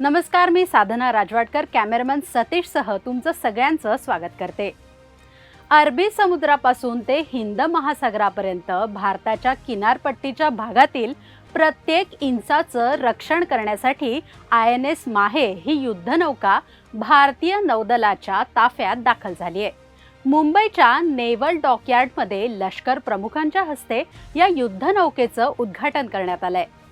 नमस्कार मी साधना राजवाडकर कॅमेरामॅन सतीशसह तुमचं सगळ्यांचं स्वागत करते. अरबी समुद्रापासून ते हिंद महासागरापर्यंत भारताच्या किनारपट्टीच्या भागातील प्रत्येक इंचाचं रक्षण करण्यासाठी आय एन एस माहे ही युद्धनौका भारतीय नौदलाच्या ताफ्यात दाखल झाली आहे. मुंबईच्या नेव्हल डॉकयार्डमध्ये लष्कर प्रमुखांच्या हस्ते या युद्धनौकेचं उद्घाटन करण्यात आलं आहे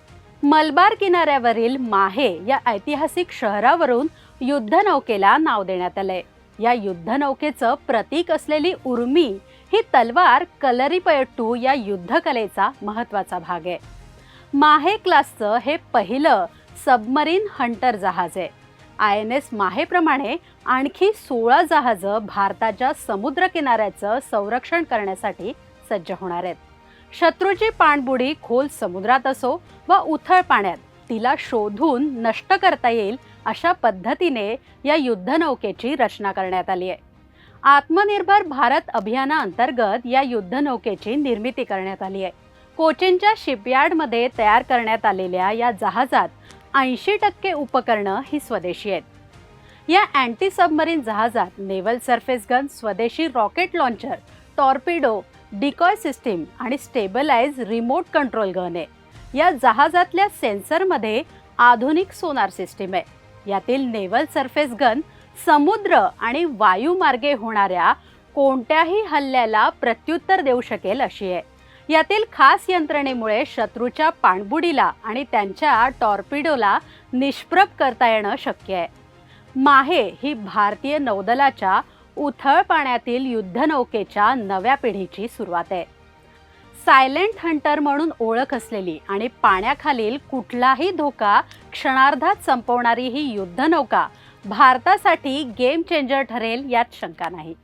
मलबार किनाऱ्यावरील माहे या ऐतिहासिक शहरावरून युद्धनौकेला नाव देण्यात आलंय. या युद्धनौकेचं प्रतीक असलेली उर्मी ही तलवार कलरीपयट्टू या युद्धकलेचा महत्त्वाचा भाग आहे. माहे क्लासचं हे पहिलं सबमरीन हंटर जहाज आहे. आय एन एस माहेप्रमाणे आणखी सोळा जहाजं भारताच्या समुद्र किनाऱ्याचं संरक्षण करण्यासाठी सज्ज होणार आहेत. शत्रूची पाणबुडी खोल समुद्रात असो व उथळ पाण्यात तिला शोधून नष्ट करता येईल अशा पद्धतीने या युद्धनौकेची रचना करण्यात आली आहे. आत्मनिर्भर भारत अभियानाअंतर्गत या युद्धनौकेची निर्मिती करण्यात आली आहे. कोचीनच्या शिपयार्डमध्ये तयार करण्यात आलेल्या या जहाजात ऐंशी टक्के उपकरणं ही स्वदेशी आहेत. या अँटी सबमरीन जहाजात नेव्हल सरफेस गन स्वदेशी rocket launcher torpedo decoy system आणि स्टेबलाइज रिमोट कंट्रोल गन आहे. या जहाजातल्या सेन्सरमध्ये आधुनिक सोनार सिस्टीम आहे. यातील नेव्हल सरफेस गन समुद्र आणि वायुमार्गे होणाऱ्या कोणत्याही हल्ल्याला प्रत्युत्तर देऊ शकेल अशी आहे. यातील खास यंत्रणेमुळे शत्रूच्या पाणबुडीला आणि त्यांच्या टॉर्पिडोला निष्प्रभ करता येणं शक्य आहे. माहे ही भारतीय नौदलाच्या उथळ पाण्यातील युद्धनौकेच्या नव्या पिढीची सुरुवात आहे. सायलेंट हंटर म्हणून ओळख असलेली आणि पाण्याखालील कुठलाही धोका क्षणार्धात संपवणारी ही युद्धनौका भारतासाठी गेम चेंजर ठरेल यात शंका नाही.